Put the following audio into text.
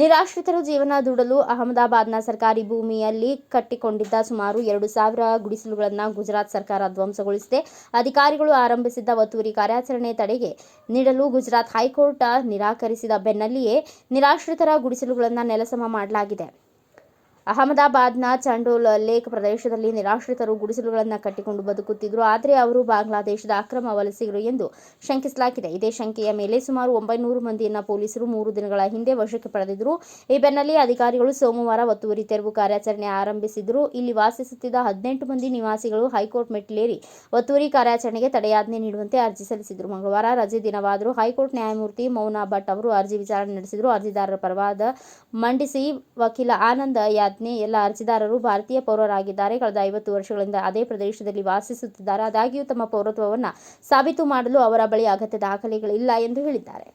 ನಿರಾಶ್ರಿತರು ಜೀವನ ದೂಡಲು ಅಹಮದಾಬಾದ್ನ ಸರ್ಕಾರಿ ಭೂಮಿಯಲ್ಲಿ ಕಟ್ಟಿಕೊಂಡಿದ್ದ ಸುಮಾರು ಎರಡು ಸಾವಿರ ಗುಡಿಸಲುಗಳನ್ನು ಗುಜರಾತ್ ಸರ್ಕಾರ ಧ್ವಂಸಗೊಳಿಸಿದೆ. ಅಧಿಕಾರಿಗಳು ಆರಂಭಿಸಿದ್ದ ಒತ್ತುವರಿ ಕಾರ್ಯಾಚರಣೆ ತಡೆಗೆ ನೀಡಲು ಗುಜರಾತ್ ಹೈಕೋರ್ಟ್ ನಿರಾಕರಿಸಿದ ಬೆನ್ನಲ್ಲಿಯೇ ನಿರಾಶ್ರಿತರ ಗುಡಿಸಲುಗಳನ್ನು ನೆಲಸಮ ಮಾಡಲಾಗಿದೆ. ಅಹಮದಾಬಾದ್ನ ಚಂಡೋಲ್ ಲೇಕ್ ಪ್ರದೇಶದಲ್ಲಿ ನಿರಾಶ್ರಿತರು ಗುಡಿಸಲುಗಳನ್ನು ಕಟ್ಟಿಕೊಂಡು ಬದುಕುತ್ತಿದ್ದರು ಆದರೆ ಅವರು ಬಾಂಗ್ಲಾದೇಶದ ಅಕ್ರಮ ವಲಸಿಗರು ಎಂದು ಶಂಕಿಸಲಾಗಿದೆ. ಇದೇ ಶಂಕೆಯ ಮೇಲೆ ಸುಮಾರು ಒಂಬೈನೂರು ಮಂದಿಯನ್ನು ಪೊಲೀಸರು ಮೂರು ದಿನಗಳ ಹಿಂದೆ ವಶಕ್ಕೆ ಪಡೆದಿದ್ದರು ಈ ಬೆನ್ನಲ್ಲಿ ಅಧಿಕಾರಿಗಳು ಸೋಮವಾರ ಒತ್ತುವರಿ ತೆರವು ಕಾರ್ಯಾಚರಣೆ ಆರಂಭಿಸಿದ್ರು. ಇಲ್ಲಿ ವಾಸಿಸುತ್ತಿದ್ದ ಹದಿನೆಂಟು ಮಂದಿ ನಿವಾಸಿಗಳು ಹೈಕೋರ್ಟ್ ಮೆಟ್ಟಿಲೇರಿ ಒತ್ತುವರಿ ಕಾರ್ಯಾಚರಣೆಗೆ ತಡೆಯಾಜ್ಞೆ ನೀಡುವಂತೆ ಅರ್ಜಿ ಸಲ್ಲಿಸಿದರು. ಮಂಗಳವಾರ ರಜೆ ದಿನವಾದರೂ ಹೈಕೋರ್ಟ್ ನ್ಯಾಯಮೂರ್ತಿ ಮೌನಾ ಭಟ್ ಅವರು ಅರ್ಜಿ ವಿಚಾರಣೆ ನಡೆಸಿದರು. ಅರ್ಜಿದಾರರ ಪರವಾದ ಮಂಡಿಸಿ ವಕೀಲ ಆನಂದ ಯಾಜ್ಞೆ ಎಲ್ಲ ಅರ್ಜಿದಾರರು ಭಾರತೀಯ ಪೌರರಾಗಿದ್ದಾರೆ. ಕಳೆದ ಐವತ್ತು ವರ್ಷಗಳಿಂದ ಅದೇ ಪ್ರದೇಶದಲ್ಲಿ ವಾಸಿಸುತ್ತಿದ್ದಾರೆ. ಆದಾಗ್ಯೂ ತಮ್ಮ ಪೌರತ್ವವನ್ನು ಸಾಬೀತು ಮಾಡಲು ಅವರ ಬಳಿ ಅಗತ್ಯ ದಾಖಲೆಗಳಿಲ್ಲ ಎಂದು ಹೇಳಿದ್ದಾರೆ.